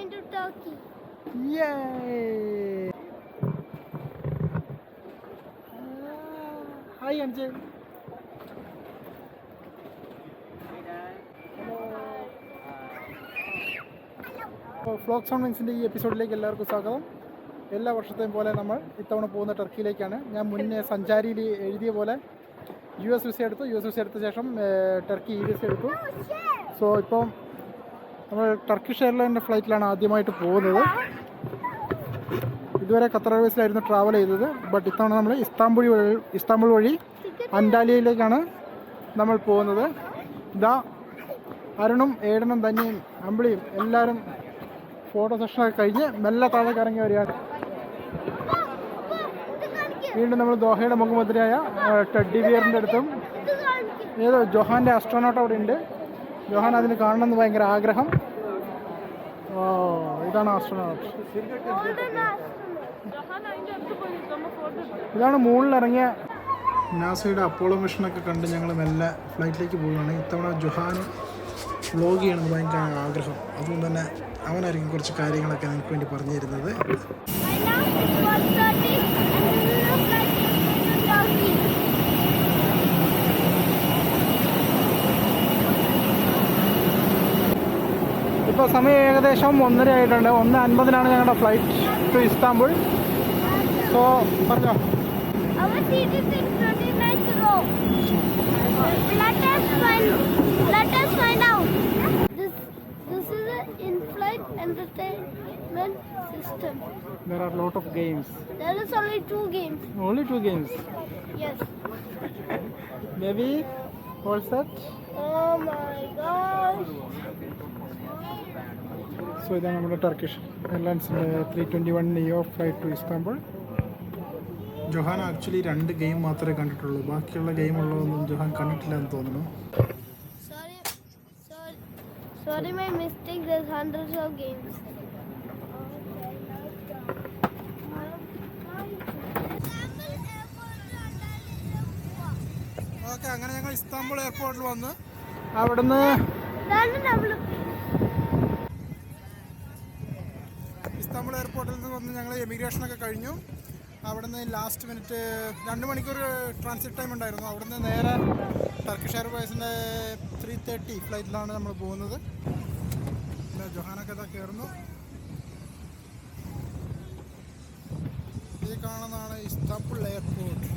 going to Turkey. Hi അഞ്ച് flock സൗണ്ട്സിന്റെ ഈ എപ്പിസോഡിലേക്ക് എല്ലാവർക്കും സ്വാഗതം. എല്ലാ വർഷത്തെയും പോലെ നമ്മൾ ഇത്തവണ പോകുന്ന ടർക്കിയിലേക്കാണ് ഞാൻ മുന്നേ സഞ്ചാരിയിൽ എഴുതിയ പോലെ യു എസ് വിസ എടുത്തു. യു എസ് വിസ എടുത്ത ശേഷം ടർക്കി ഇ വിസ എടുത്തു. സോ ഇപ്പം നമ്മൾ ടർക്കിഷ് എയർലൈന്റെ ഫ്ലൈറ്റിലാണ് ആദ്യമായിട്ട് പോകുന്നത്. ഇതുവരെ ഖത്തർ എയർവേസിലായിരുന്നു ട്രാവൽ ചെയ്തത്. ബട്ട് ഇത്തവണ നമ്മൾ ഇസ്താംബുൾ വഴി ഇസ്താംബുൾ വഴി അന്റാലിയയിലേക്കാണ് നമ്മൾ പോകുന്നത്. ഇതാ അരുണും ഏടനും തന്നെയും അമ്പിളിയും എല്ലാവരും ഫോട്ടോ സെഷനൊക്കെ കഴിഞ്ഞ് മെല്ലെ താഴെ കറങ്ങി വരികയാണ്. വീണ്ടും നമ്മൾ ദോഹയുടെ മുഖമുദ്രയായ ടെഡ്ഡി ബിയറിന്റെ അടുത്തും. ഏതോ ജൊഹാന്റെ ആസ്ട്രോനോട്ട് അവിടെ ഉണ്ട്. ജൊഹാൻ അതിന് കാണണമെന്ന് ഭയങ്കര ആഗ്രഹം. ഓ ഇതാണ് ആസ്ട്രോനോട്ട്. ഇതാണ് മുകളിലിറങ്ങിയ നാസയുടെ അപ്പോളോ മിഷനൊക്കെ കണ്ട് ഞങ്ങൾ മെല്ലെ ഫ്ലൈറ്റിലേക്ക് പോവുകയാണ്. ഇത്തവണ ജുഹാൻ വ്ലോഗ് ചെയ്യണമെന്ന് ഭയങ്കര ആഗ്രഹം. അതുകൊണ്ട് തന്നെ അവനായിരിക്കും കുറച്ച് കാര്യങ്ങളൊക്കെ നിങ്ങൾക്ക് വേണ്ടി പറഞ്ഞു തരുന്നത് ഇപ്പോൾ സമയം ഏകദേശം ഒന്നര ആയിട്ടുണ്ട് ഒന്ന് അൻപതിനാണ് ഞങ്ങളുടെ ഫ്ലൈറ്റ് ടു ഇസ്താംബുൾ സോ പറഞ്ഞോ Our seat is in 29th row. Let us find. Let us find out. This this is an in-flight entertainment system. There are lot of games. There is only two games. Only two games? Yes. Maybe all set? Oh my gosh. So ഇതാണ് നമ്മുടെ Turkish എയർലൈൻസിന്റെ three twenty one neo flight to Istanbul Johan actually രണ്ട് game മാത്രമേ കണ്ടിട്ടുള്ളൂ ബാക്കിയുള്ള game ഉള്ളതൊന്നും Johan കണ്ടിട്ടില്ല എന്ന് തോന്നുന്നു Sorry. My mistake. There's hundreds of games. Okay അങ്ങനെ ഞങ്ങൾ ഇസ്താംബുൾ എയർപോർട്ടിൽ വന്ന് അവിടുന്ന് നിന്ന് വന്ന് ഞങ്ങൾ എമിഗ്രേഷനൊക്കെ കഴിഞ്ഞു. അവിടുന്ന് ലാസ്റ്റ് മിനിറ്റ് രണ്ട് മണിക്കൂർ ട്രാൻസിറ്റ് ടൈം ഉണ്ടായിരുന്നു. അവിടുന്ന് നേരെ ടർക്കിഷ് എയർവേസിന്റെ ത്രീ തേർട്ടി ഫ്ലൈറ്റിലാണ് നമ്മൾ പോകുന്നത്. പിന്നെ ജൊഹാനൊക്കെ ഇതാ കയറുന്നു ഈ കാണുന്നതാണ് ഇസ്താംബുൾ എയർപോർട്ട്.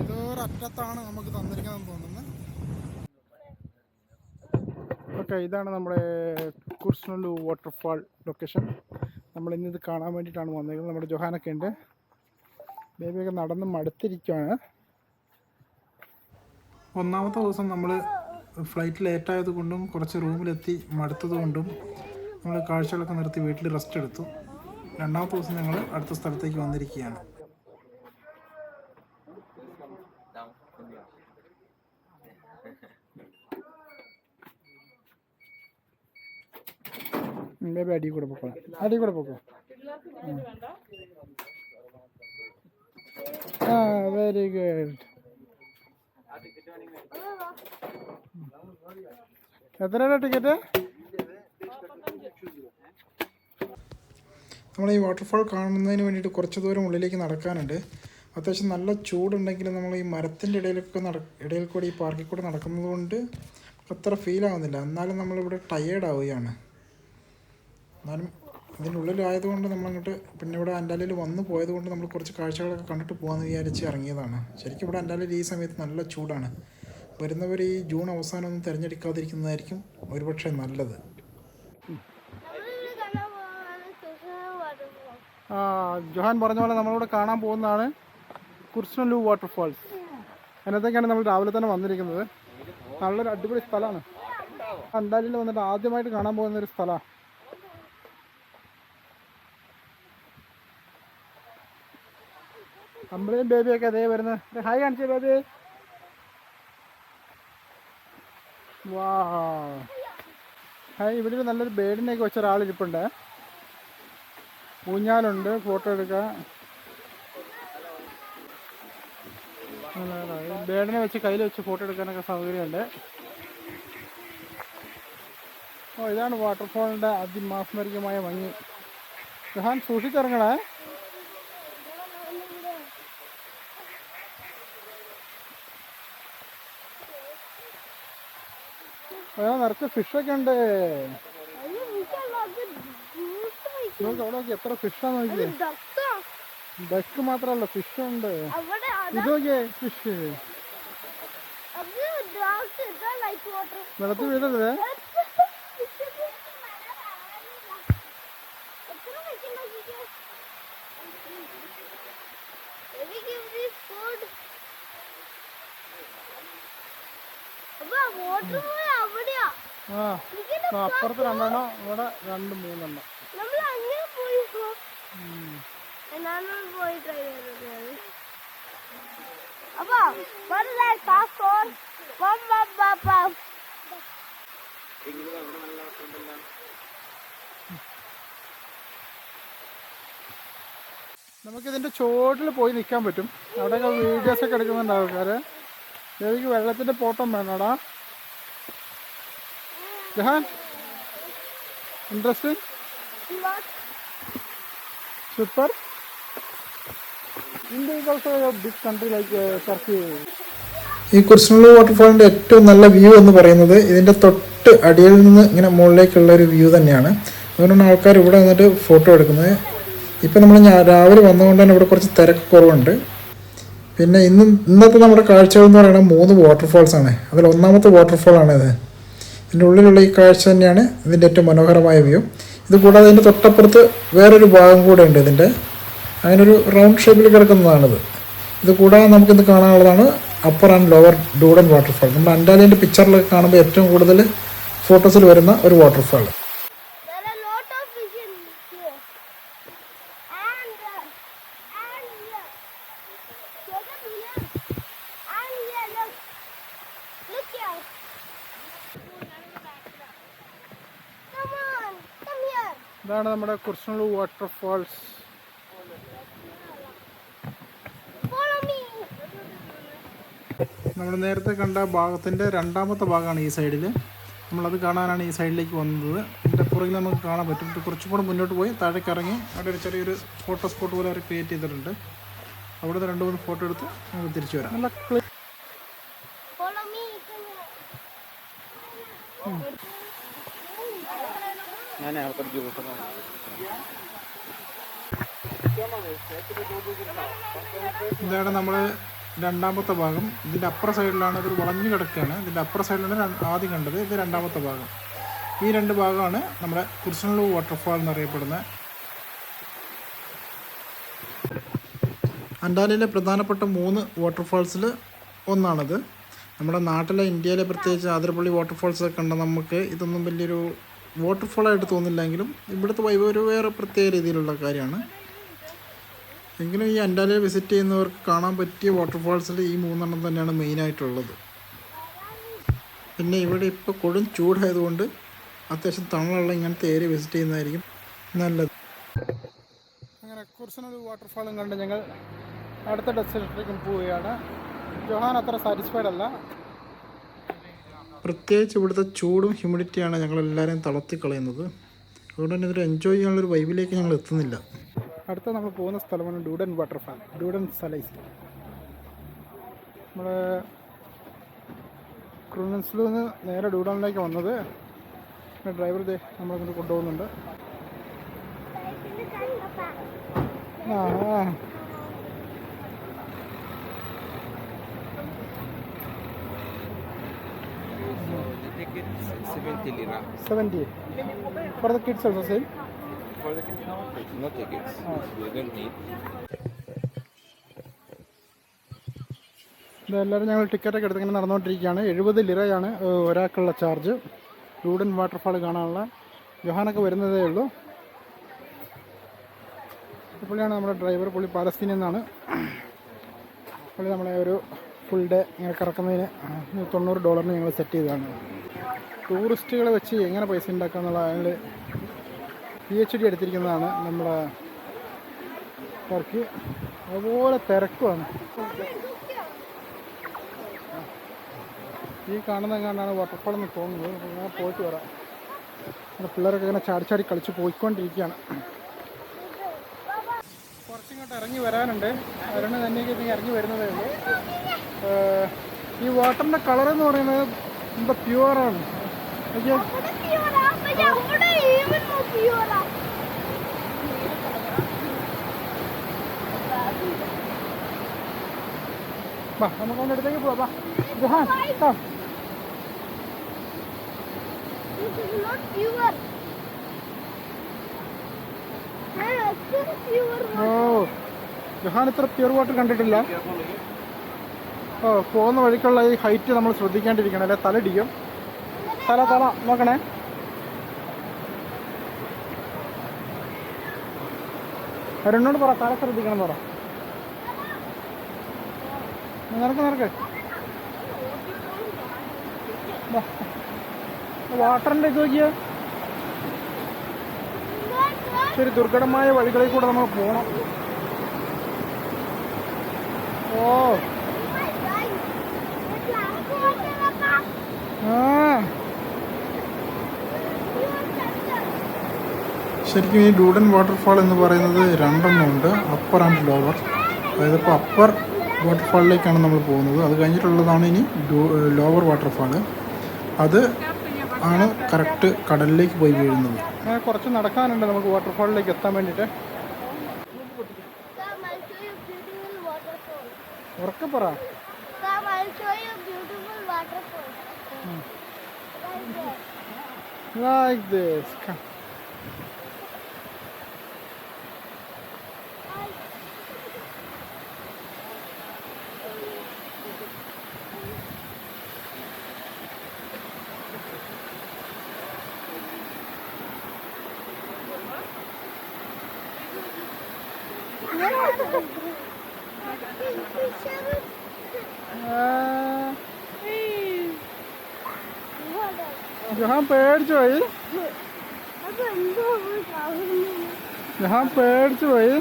ഏതോ അറ്റത്താണ് നമുക്ക് തന്നിരിക്കുന്നതെന്ന് തോന്നുന്നത് ഓക്കെ ഇതാണ് നമ്മുടെ കുർസ്നുള്ളു വാട്ടർഫാൾ ലൊക്കേഷൻ നമ്മൾ ഇന്നിത് കാണാൻ വേണ്ടിയിട്ടാണ് വന്നേക്കുന്നത്. നമ്മുടെ ജൊഹാനൊക്കെ ഉണ്ട്. ബേബിയൊക്കെ നടന്ന് മടുത്തിരിക്കുകയാണ് ഒന്നാമത്തെ ദിവസം നമ്മൾ ഫ്ലൈറ്റ് ലേറ്റായത് കൊണ്ടും കുറച്ച് റൂമിലെത്തി മടുത്തത് കൊണ്ടും നമ്മൾ കാഴ്ചകളൊക്കെ നിർത്തി വീട്ടിൽ റെസ്റ്റ് എടുത്തു. രണ്ടാമത്തെ ദിവസം ഞങ്ങൾ അടുത്ത സ്ഥലത്തേക്ക് വന്നിരിക്കുകയാണ്. ബേബി അടി കൂടെ പൊക്കോ അടി കൂടെ പൊക്കോ. ആ വെരി ഗുഡ് എത്രയാണ് ടിക്കറ്റ് നമ്മൾ ഈ വാട്ടർഫാൾ കാണുന്നതിന് വേണ്ടിയിട്ട് കുറച്ച് ദൂരം ഉള്ളിലേക്ക് നടക്കാനുണ്ട്. അത്യാവശ്യം നല്ല ചൂടുണ്ടെങ്കിലും നമ്മൾ ഈ മരത്തിന്റെ ഇടയിലൊക്കെ നട ഇടയിൽ കൂടി ഈ പാർക്കിൽ കൂടെ നടക്കുന്നത് കൊണ്ട് അത്ര ഫീൽ ആവുന്നില്ല. എന്നാലും നമ്മളിവിടെ ടയേർഡ് ആവുകയാണ്. എന്നാലും ഇതിന്റെ ഉള്ളിലായതുകൊണ്ട് നമ്മളങ്ങോട്ട് പിന്നെ ഇവിടെ അൻഡാലയിൽ വന്നു പോയത് കൊണ്ട് നമ്മൾ കുറച്ച് കാഴ്ചകളൊക്കെ കണ്ടിട്ട് പോകാമെന്ന് വിചാരിച്ച് ഇറങ്ങിയതാണ്. ശരിക്കും ഇവിടെ അൻഡാലയിൽ ഈ സമയത്ത് നല്ല ചൂടാണ്. വരുന്നവർ ഈ ജൂൺ അവസാനം ഒന്നും തിരഞ്ഞെടുക്കാതിരിക്കുന്നതായിരിക്കും ഒരുപക്ഷെ നല്ലത്. ജോഹാൻ പറഞ്ഞ പോലെ നമ്മളിവിടെ കാണാൻ പോകുന്നതാണ് കുർസ്നല്ലു വാട്ടർഫാൾസ്. അതിനകത്തേക്കാണ് നമ്മൾ രാവിലെ തന്നെ വന്നിരിക്കുന്നത്. നല്ലൊരു അടിപൊളി സ്ഥലമാണ്. അണ്ടാലിയിൽ വന്നിട്ട് ആദ്യമായിട്ട് കാണാൻ പോകുന്ന ഒരു സ്ഥലമാണ്. അമ്പളയും ബേബിയൊക്കെ അതേ വരുന്നത് ഹായ് കാണിച്ചേ ബേബി. വാ ഹായ് ഇവിടെ നല്ലൊരു ബേഡിനെയൊക്കെ വെച്ച ഒരാളിരിപ്പുണ്ട് ഊഞ്ഞാലുണ്ട് ഫോട്ടോ എടുക്കാം. ബേഡിനെ വെച്ച് കയ്യിൽ വെച്ച് ഫോട്ടോ എടുക്കാനൊക്കെ സൗകര്യമുണ്ട്. ഓ ഇതാണ് വാട്ടർഫോളിന്റെ അതിമാസ്മരികമായ ഭംഗി. ജഹാൻ സൂക്ഷിച്ചിറങ്ങണേ. അതാ നിറച്ച് ഫിഷൊക്കെ ഉണ്ട്. നോക്ക് അവിടെ നോക്കി എത്ര ഫിഷാ നോക്കിയേ. ഡക്ക് മാത്രമല്ല ഫിഷ് ഉണ്ട്. അവിടെ അതാ- ഇത് നോക്കിയേ ഫിഷ്. വെള്ളത്തിൽ വീഴരുത്. water അവിടെയാ ആ അപ്പുറത്ത് രണ്ടെണ്ണം ഇവിടെ രണ്ട് മൂന്നെണ്ണം. നമുക്ക് ഇതിന്റെ നമുക്കിതിന്റെ ചോട്ടിൽ പോയി നിൽക്കാൻ പറ്റും. അവിടെയൊക്കെ വീഡിയോസ് ഒക്കെ എടുക്കുന്നുണ്ട് ആൾക്കാർ ദേവിക്ക് വെള്ളത്തിന്റെ പോട്ടം വേണോടാ. Jahan interesting super also a big big country like Turkey. ഈ കുരിശനുള്ള വാട്ടർഫാളിന്റെ ഏറ്റവും നല്ല വ്യൂ എന്ന് പറയുന്നത് ഇതിന്റെ തൊട്ട് അടിയിൽ നിന്ന് ഇങ്ങനെ മുകളിലേക്കുള്ള ഒരു വ്യൂ തന്നെയാണ്. അതുകൊണ്ടാണ് ആൾക്കാർ ഇവിടെ വന്നിട്ട് ഫോട്ടോ എടുക്കുന്നത്. ഇപ്പം നമ്മൾ രാവിലെ വന്നതുകൊണ്ട് തന്നെ ഇവിടെ കുറച്ച് തിരക്ക് കുറവുണ്ട്. പിന്നെ ഇന്ന് ഇന്നത്തെ നമ്മുടെ കാഴ്ചകൾ എന്ന് പറയുന്നത് മൂന്ന് വാട്ടർഫാൾസ് ആണ്. അതിൽ ഒന്നാമത്തെ വാട്ടർഫാൾ ആണ് ഇത് ഇതിന്റെ ഉള്ളിലുള്ള ഈ കാഴ്ച തന്നെയാണ് ഇതിന്റെ ഏറ്റവും മനോഹരമായ വ്യൂ. ഇത് കൂടാതെ ഇതിന്റെ തൊട്ടപ്പുറത്ത് വേറൊരു ഭാഗം കൂടെ ഉണ്ട് ഇതിന്റെ. അങ്ങനെ ഒരു റൗണ്ട് ഷേപ്പിൽ കിടക്കുന്നതാണിത്. ഇത് കൂടാതെ നമുക്കിന്ന് കാണാനുള്ളതാണ് upper and lower Duden waterfall നമ്മുടെ അൻഡാലിന്റെ പിക്ചറിലൊക്കെ കാണുമ്പോൾ ഏറ്റവും കൂടുതൽ ഫോട്ടോസിൽ വരുന്ന ഒരു വാട്ടർഫാൾ ഇതാണ് നമ്മുടെ കുറച്ചുള്ള വാട്ടർഫാൾസ്. നമ്മൾ നേരത്തെ കണ്ട ഭാഗത്തിന്റെ രണ്ടാമത്തെ ഭാഗമാണ് ഈ സൈഡിൽ നമ്മളത് കാണാനാണ് ഈ സൈഡിലേക്ക് വന്നത്. ഇതിന്റെ പുറകിൽ നമുക്ക് കാണാൻ പറ്റും. കുറച്ചും കൂടെ മുന്നോട്ട് പോയി താഴേക്ക് ഇറങ്ങി. അവിടെ ഒരു ചെറിയൊരു ഫോട്ടോ സ്പോട്ട് പോലെ അവർ ക്രിയേറ്റ് ചെയ്തിട്ടുണ്ട്. അവിടുന്ന് രണ്ട് മൂന്ന് ഫോട്ടോ എടുത്ത് നമുക്ക് തിരിച്ചു വരാം. നല്ല me. Come here. ഇതാണ് നമ്മൾ രണ്ടാമത്തെ ഭാഗം ഇതിന്റെ അപ്പുറ സൈഡിലാണ് ഇതൊരു വളഞ്ഞു കിടക്കുകയാണ് ഇതിന്റെ അപ്പുറ സൈഡിലാണ് ആദ്യം കണ്ടത് ഇത് രണ്ടാമത്തെ ഭാഗം ഈ രണ്ട് ഭാഗമാണ് നമ്മുടെ കുരിശനുള്ള വാട്ടർഫാൾ എന്നറിയപ്പെടുന്ന അണ്ടാലിലെ പ്രധാനപ്പെട്ട മൂന്ന് വാട്ടർഫാൾസിൽ ഒന്നാണത് നമ്മുടെ നാട്ടിലെ ഇന്ത്യയിലെ പ്രത്യേകിച്ച് ആതിരപ്പള്ളി വാട്ടർഫാൾസ് ഒക്കെ കണ്ട നമുക്ക് ഇതൊന്നും വലിയൊരു വാട്ടർഫാളായിട്ട് തോന്നില്ലെങ്കിലും ഇവിടുത്തെ വൈബ് ഒരു വേറെ പ്രത്യേക രീതിയിലുള്ള കാര്യമാണ്. എങ്കിലും ഈ അൻഡാലിയ വിസിറ്റ് ചെയ്യുന്നവർക്ക് കാണാൻ പറ്റിയ വാട്ടർഫാൾസിൽ ഈ മൂന്നെണ്ണം തന്നെയാണ് മെയിനായിട്ടുള്ളത് പിന്നെ ഇവിടെ ഇപ്പോൾ കൊടും ചൂടായതുകൊണ്ട് അത്യാവശ്യം തണലുള്ള ഇങ്ങനത്തെ ഏരിയ വിസിറ്റ് ചെയ്യുന്നതായിരിക്കും നല്ലത്. അങ്ങനെ കുറച്ചൊരു വാട്ടർഫാളും കണ്ട് ഞങ്ങൾ അടുത്ത ഡെസ്റ്റിനേഷനിലേക്കും പോവുകയാണ്. ജോഹാൻ അത്ര സാറ്റിസ്ഫൈഡ് അല്ല. പ്രത്യേകിച്ച് ഇവിടുത്തെ ചൂടും ഹ്യൂമിഡിറ്റിയാണ് ഞങ്ങളെല്ലാവരെയും തളർത്തി കളയുന്നത്. അതുകൊണ്ട് തന്നെ ഇതൊരു എൻജോയ് ചെയ്യാനുള്ളൊരു വൈബിലേക്ക് ഞങ്ങൾ എത്തുന്നില്ല. അടുത്ത നമ്മൾ പോകുന്ന സ്ഥലമാണ് ഡൂഡൻ വാട്ടർഫാൾ ഡൂഡൻ സലൈസ് നമ്മൾ ക്രൂനൻസിൽ നിന്ന് നേരെ ഡൂഡനിലേക്ക് വന്നത്. ഡ്രൈവർ ദേ നമ്മളിങ്ങോട്ട് കൊണ്ടുപോകുന്നുണ്ട്. ആ ആ The ticket is 70 lira. 70. For the kids also same? For the kids, no, no tickets. We don't need. എല്ലാവരും ഞങ്ങൾ ടിക്കറ്റൊക്കെ എടുത്ത് ഇങ്ങനെ നടന്നുകൊണ്ടിരിക്കുകയാണ് എഴുപത് ലിറയാണ് ഒരാൾക്കുള്ള ചാർജ് ലൂഡൻ വാട്ടർഫാൾ കാണാനുള്ള ജൊഹാനൊക്കെ വരുന്നതേ ഉള്ളൂ പുള്ളിയാണ് നമ്മുടെ ഡ്രൈവർ പുള്ളി പാലസ്തീനിൽ നിന്നാണ് പുള്ളി നമ്മളെ ഒരു ഫുൾ ഡേ ഇങ്ങനെ കറക്കുന്നതിന് തൊണ്ണൂറ് ഡോളറിന് ഞങ്ങൾ സെറ്റ് ചെയ്തതാണ് ടൂറിസ്റ്റുകളെ വെച്ച് എങ്ങനെ പൈസ ഉണ്ടാക്കുക എന്നുള്ള അതിൽ പി എച്ച് ഡി എടുത്തിരിക്കുന്നതാണ് നമ്മുടെ ടർക്കി. അതുപോലെ തിരക്കുമാണ്. ഈ കാണുന്ന കണ്ടാണ് വാട്ടർഫാൾ എന്ന് തോന്നുന്നത് ഞാൻ പോയിട്ട് വരാം. നമ്മുടെ പിള്ളേരൊക്കെ ഇങ്ങനെ ചാടി ചാടി കളിച്ച് പോയിക്കൊണ്ടിരിക്കുകയാണ്. കുറച്ചിങ്ങോട്ട് ഇറങ്ങി വരാനുണ്ട്. അരുണ് തന്നെ ഇറങ്ങി വരുന്നതേ ഉള്ളൂ. ഈ വാട്ടറിന്റെ കളർ എന്ന് പറയുന്നത് എന്താ പ്യുവറാണ് വാ നമുക്ക് അതിന്റെ അടുത്തേക്ക് പോവാം. വാ ജഹാൻ ഓ ജഹാൻ ഇത്ര പ്യുർ വാട്ടർ കണ്ടിട്ടില്ല. ഓ പോകുന്ന വഴിക്കുള്ള ഈ ഹൈറ്റ് നമ്മൾ ശ്രദ്ധിക്കാണ്ടിരിക്കണം അല്ലെ? തലടിക്കും തല തല നോക്കണേ. അവരെന്നോട് പറ തല ശ്രദ്ധിക്കണം പറ. നിനക്ക് നിനക്ക്. വാട്ടറിന്റെ ഇത് നോക്കിയാ. ശരി ദുർഘടമായ വഴികളിൽ കൂടെ നമ്മൾ പോണം. ഓ. ആ. ശരിക്കും ഈ ഡൂഡൻ വാട്ടർഫാൾ എന്ന് പറയുന്നത് രണ്ടെണ്ണമുണ്ട് അപ്പർ ആൻഡ് ലോവർ അതായത് ഇപ്പോൾ അപ്പർ വാട്ടർഫാളിലേക്കാണ് നമ്മൾ പോകുന്നത്. അത് കഴിഞ്ഞിട്ടുള്ളതാണ് ഇനി ലോവർ വാട്ടർഫാൾ അത് ആണ് കറക്റ്റ് കടലിലേക്ക് പോയി വീഴുന്നത്. അങ്ങനെ കുറച്ച് നടക്കാനുണ്ട് നമുക്ക് വാട്ടർഫാളിലേക്ക് എത്താൻ വേണ്ടിയിട്ട്. ഉറക്കെ പറ. Like this. Come. ആ, ജഹാൻ പേടിച്ചു പോയി ജഹാൻ പേടിച്ചു പോയി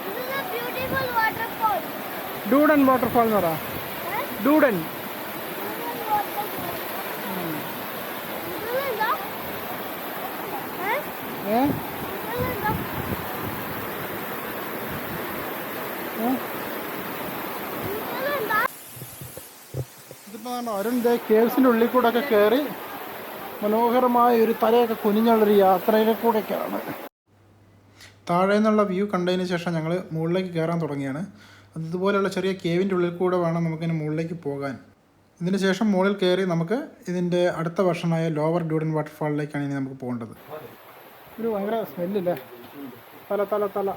This is a beautiful waterfall. ഡൂഡൻ? ഏ? ഏ ഇതിലെന്താ? ഏ? ഇതിലെന്താ? ഇതിപ്പോ ദാ അരുൺ ദേ കേവ്സിന്റെ ഉള്ളിൽ കൂടെ ഒക്കെ കയറി മനോഹരമായ ഒരു തലയൊക്കെ കുനിഞ്ഞുള്ളൊരു യാത്രയിലെ കൂടെയൊക്കെയാണ് താഴെ നിന്നുള്ള വ്യൂ കണ്ടതിന് ശേഷം ഞങ്ങൾ മുകളിലേക്ക് കയറാൻ തുടങ്ങിയാണ് അത് ഇതുപോലെയുള്ള ചെറിയ കേവിന്റെ ഉള്ളിൽ കൂടെ വേണം നമുക്കിനി മുകളിലേക്ക് പോകാൻ. ഇതിന് ശേഷം മുകളിൽ കയറി നമുക്ക് ഇതിന്റെ അടുത്ത വർഷമായ ലോവർ ഡ്യൂഡൻ വാട്ടർഫാളിലേക്കാണ് ഇനി നമുക്ക് പോകേണ്ടത്. ഒരു ഭയങ്കര സ്മെല്ലില്ലേ തല തല തല.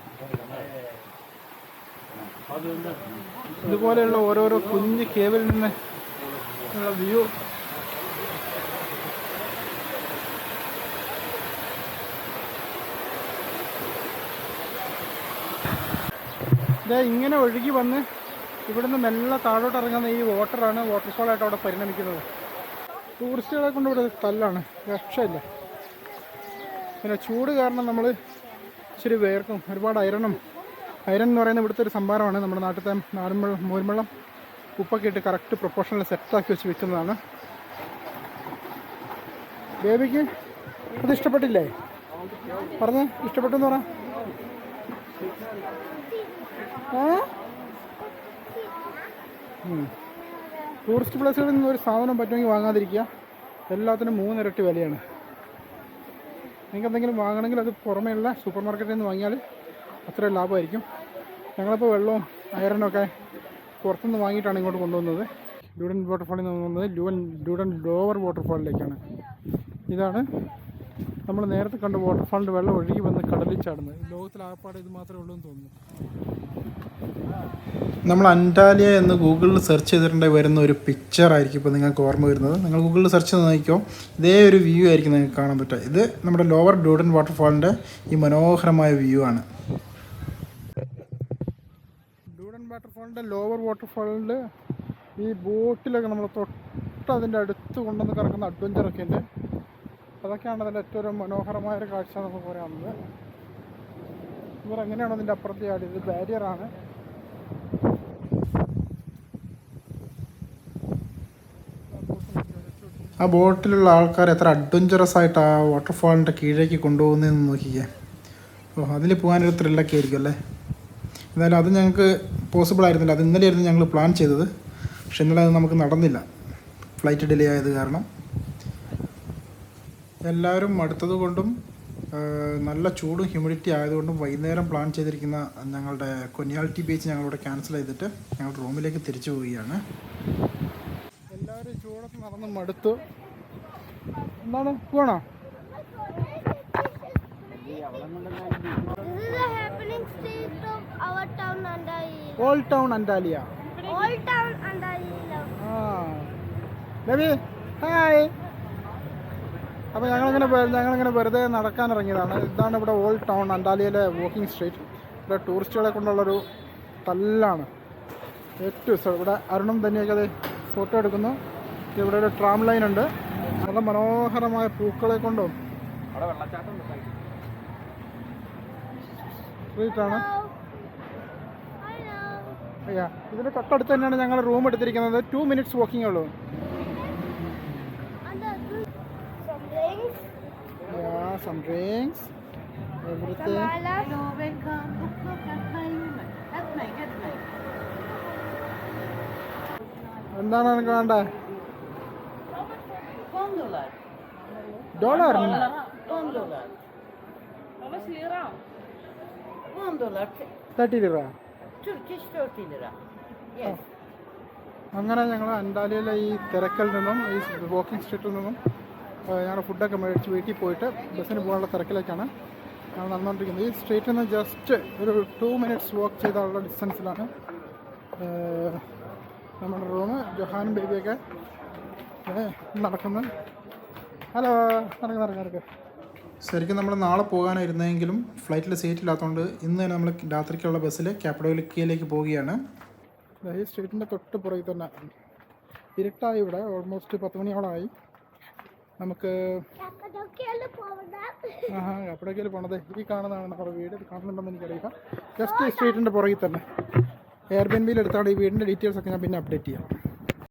ഇതുപോലെയുള്ള ഓരോരോ കുഞ്ഞ് കേവിൽ നിന്ന് വ്യൂ ഇതാ ഇങ്ങനെ ഒഴുകി വന്ന് ഇവിടുന്ന് മെല്ലെ താഴോട്ട് ഇറങ്ങുന്ന ഈ വാട്ടറാണ് വാട്ടർഫോളായിട്ട് അവിടെ പരിണമിക്കുന്നത്. ടൂറിസ്റ്റുകളെ കൊണ്ട് ഇവിടെ തല്ലാണ് രക്ഷയില്ല. പിന്നെ ചൂട് കാരണം നമ്മൾ ഇച്ചിരി വേർക്കും ഒരുപാട് അയറണം അയരൻ എന്ന് പറയുന്ന ഇവിടുത്തെ ഒരു സംഭാരമാണ്. നമ്മുടെ നാട്ടിലത്തെ നാടുമ്പഴം മോരുമ്പള്ളം ഉപ്പൊക്കെ ഇട്ട് കറക്റ്റ് പ്രൊപ്പോഷണൽ സെറ്റാക്കി വെച്ച് വെക്കുന്നതാണ് ബേബിക്ക് അത് ഇഷ്ടപ്പെട്ടില്ലേ? പറഞ്ഞേ ഇഷ്ടപ്പെട്ടെന്ന് പറ. ടൂറിസ്റ്റ് പ്ലേസുകളിൽ നിന്ന് ഒരു സാധനം പറ്റുമെങ്കിൽ വാങ്ങാതിരിക്കുക. എല്ലാത്തിനും മൂന്നിരട്ടി വിലയാണ്. നിങ്ങൾക്ക് എന്തെങ്കിലും വാങ്ങണമെങ്കിൽ അത് പുറമേയുള്ള സൂപ്പർ മാർക്കറ്റിൽ നിന്ന് വാങ്ങിയാൽ അത്രയും ലാഭമായിരിക്കും. ഞങ്ങളിപ്പോൾ വെള്ളവും അയറനും ഒക്കെ പുറത്തുനിന്ന് വാങ്ങിയിട്ടാണ് ഇങ്ങോട്ട് കൊണ്ടുവന്നത്. ഡ്യൂഡൻ വാട്ടർഫാളിൽ നിന്ന് വന്നത് ഡ്യൂഡൻ ഡ്യൂഡൻ ലോവർ വാട്ടർഫാളിലേക്കാണ് ഇതാണ് നമ്മൾ നേരത്തെ കണ്ട വാട്ടർഫാളിന്റെ വെള്ളം ഒഴുകി വന്ന് കടലിൽ ചാടുന്നത്. ലോകത്തിൽ ആപ്പാടെ ഇത് മാത്രമേ ഉള്ളൂ എന്ന് തോന്നുന്നു. നമ്മൾ അന്റാലിയ എന്ന് ഗൂഗിളിൽ സെർച്ച് ചെയ്തിട്ടുണ്ടെങ്കിൽ വരുന്ന ഒരു പിക്ചർ ആയിരിക്കും ഇപ്പോൾ നിങ്ങൾക്ക് ഓർമ്മ വരുന്നത്. നിങ്ങൾ ഗൂഗിളിൽ സെർച്ച് ചെയ്ത് നോക്കിക്കോ. ഇതേ ഒരു വ്യൂ ആയിരിക്കും നിങ്ങൾക്ക് കാണാൻ പറ്റുക. ഇത് നമ്മുടെ ലോവർ ഡൂഡൻ വാട്ടർഫാളിന്റെ ഈ മനോഹരമായ വ്യൂ ആണ്. ഡൂഡൻ വാട്ടർഫാളിന്റെ ലോവർ വാട്ടർഫാളിന്റെ ഈ ബോട്ടിലൊക്കെ നമ്മൾ തൊട്ട് അതിന്റെ അടുത്ത് കൊണ്ടുവന്ന് കിടക്കുന്ന അഡ്വഞ്ചറൊക്കെ ഉണ്ട്. അതൊക്കെയാണ് അതിന്റെ ഏറ്റവും ഒരു മനോഹരമായ ഒരു കാഴ്ച നമുക്ക് പറയാവുന്നത് ഇവർ എങ്ങനെയാണ് അതിന്റെ അപ്പുറത്തെ ചാടി ഇത് ബാരിയറാണ് ആ ബോട്ടിലുള്ള ആൾക്കാർ എത്ര അഡ്വഞ്ചറസ് ആയിട്ട് ആ വാട്ടർഫാളിന്റെ കീഴേക്ക് കൊണ്ടുപോകുന്നതെന്ന് നോക്കിക്കേ. ഓ അതിൽ പോകാനൊരു ത്രില്ലൊക്കെ ആയിരിക്കും അല്ലേ? എന്തായാലും അത് ഞങ്ങൾക്ക് പോസിബിൾ ആയിരുന്നില്ല. അത് ഇന്നലെയായിരുന്നു ഞങ്ങൾ പ്ലാൻ ചെയ്തത്. പക്ഷെ ഇന്നലെ അത് നമുക്ക് നടന്നില്ല. ഫ്ലൈറ്റ് ഡിലേ ആയത് കാരണം. എല്ലാവരും മടുത്തത് കൊണ്ടും നല്ല ചൂടും ഹ്യൂമിഡിറ്റി ആയതുകൊണ്ടും വൈകുന്നേരം പ്ലാൻ ചെയ്തിരിക്കുന്ന ഞങ്ങളുടെ കൊനിയാലിറ്റി ബീച്ച് ഞങ്ങളിവിടെ ക്യാൻസൽ ചെയ്തിട്ട് ഞങ്ങൾ റൂമിലേക്ക് തിരിച്ചു പോവുകയാണ്. എല്ലാവരും ചൂടത്ത് നടന്ന് മടുത്തു. എന്താണ്? പോണോ? Old town the old town Andai. ആ. രവി ഹായ് അപ്പോൾ ഞങ്ങളിങ്ങനെ ഞങ്ങളിങ്ങനെ വെറുതെ നടക്കാൻ ഇറങ്ങിയതാണ് ഇതാണ് ഇവിടെ ഓൾഡ് ടൗൺ അണ്ടാലിയയിലെ വോക്കിംഗ് സ്ട്രീറ്റ് ഇവിടെ ടൂറിസ്റ്റുകളെ കൊണ്ടുള്ളൊരു തല്ലാണ്. ഏറ്റവും സ്ഥലം ഇവിടെ അരുണും തന്നെയൊക്കെ അത് ഫോട്ടോ എടുക്കുന്നു. ഇവിടെ ഒരു ട്രാം ലൈൻ ഉണ്ട്. നല്ല മനോഹരമായ പൂക്കളെ കൊണ്ടും. സ്ട്രീറ്റാണ്. അയ്യാ ഇതിന് തൊട്ടടുത്ത് തന്നെയാണ് ഞങ്ങൾ റൂം എടുത്തിരിക്കുന്നത്. ടു മിനിറ്റ്സ് വോക്കിംഗ് ഉള്ളൂ And the, some rings. Yeah, some drinks. Everything. Hello, welcome. എന്താണ് എനിക്ക് വേണ്ടേ One dollar. ഡോളർ. തേർട്ടി രൂപ Turkish thirty lira. Yes. അങ്ങനെ ഞങ്ങൾ അൻഡാലിയിലെ ഈ തിരക്കിൽ നിന്നും ഈ വാക്കിംഗ് സ്ട്രീറ്റിൽ നിന്നും ഞങ്ങളുടെ ഫുഡൊക്കെ മേടിച്ച് വീട്ടിൽ പോയിട്ട് ബസ്സിന് പോകാനുള്ള തിരക്കിലേക്കാണ് ഞങ്ങൾ നടന്നുകൊണ്ടിരിക്കുന്നത്. ഈ സ്ട്രീറ്റിൽ നിന്ന് ജസ്റ്റ് ഒരു ടു മിനിറ്റ്സ് വാക്ക് ചെയ്താലുള്ള ഡിസ്റ്റൻസിലാണ് നമ്മുടെ റൂം ജൊഹാനും ബേബിയൊക്കെ നടക്കുന്നു ഹലോ നടക്ക് നടക്ക് നടക്ക്. ശരിക്കും നമ്മൾ നാളെ പോകാനായിരുന്നെങ്കിലും ഫ്ലൈറ്റിൽ സീറ്റ് ഇല്ലാത്തതുകൊണ്ട് ഇന്ന് തന്നെ നമ്മൾ രാത്രിക്കുള്ള ബസ്സിൽ ക്യാപിറ്റോലിക്കയിലേക്ക് പോവുകയാണ്. ഈ സ്ട്രീറ്റിന്റെ തൊട്ട് പുറകിൽ തന്നെ. ഇരുട്ടായി ഇവിടെ ഓൾമോസ്റ്റ് പത്ത് മണിയോളമായി. നമുക്ക് ആ എപ്പോഴേക്കൽ പോണത്. ഈ കാണുന്നതാണ് നമ്മുടെ വീട്. ഇത് കാണുന്നുണ്ടെന്ന് എനിക്കറിയില്ല. ജസ്റ്റ് സ്ട്രീറ്റിന്റെ പുറകിൽ തന്നെ. എയർബിൻ ബിയിൽ എടുത്താണ് ഈ വീടിന്റെ ഡീറ്റെയിൽസ് ഒക്കെ ഞാൻ പിന്നെ അപ്ഡേറ്റ് ചെയ്യാം.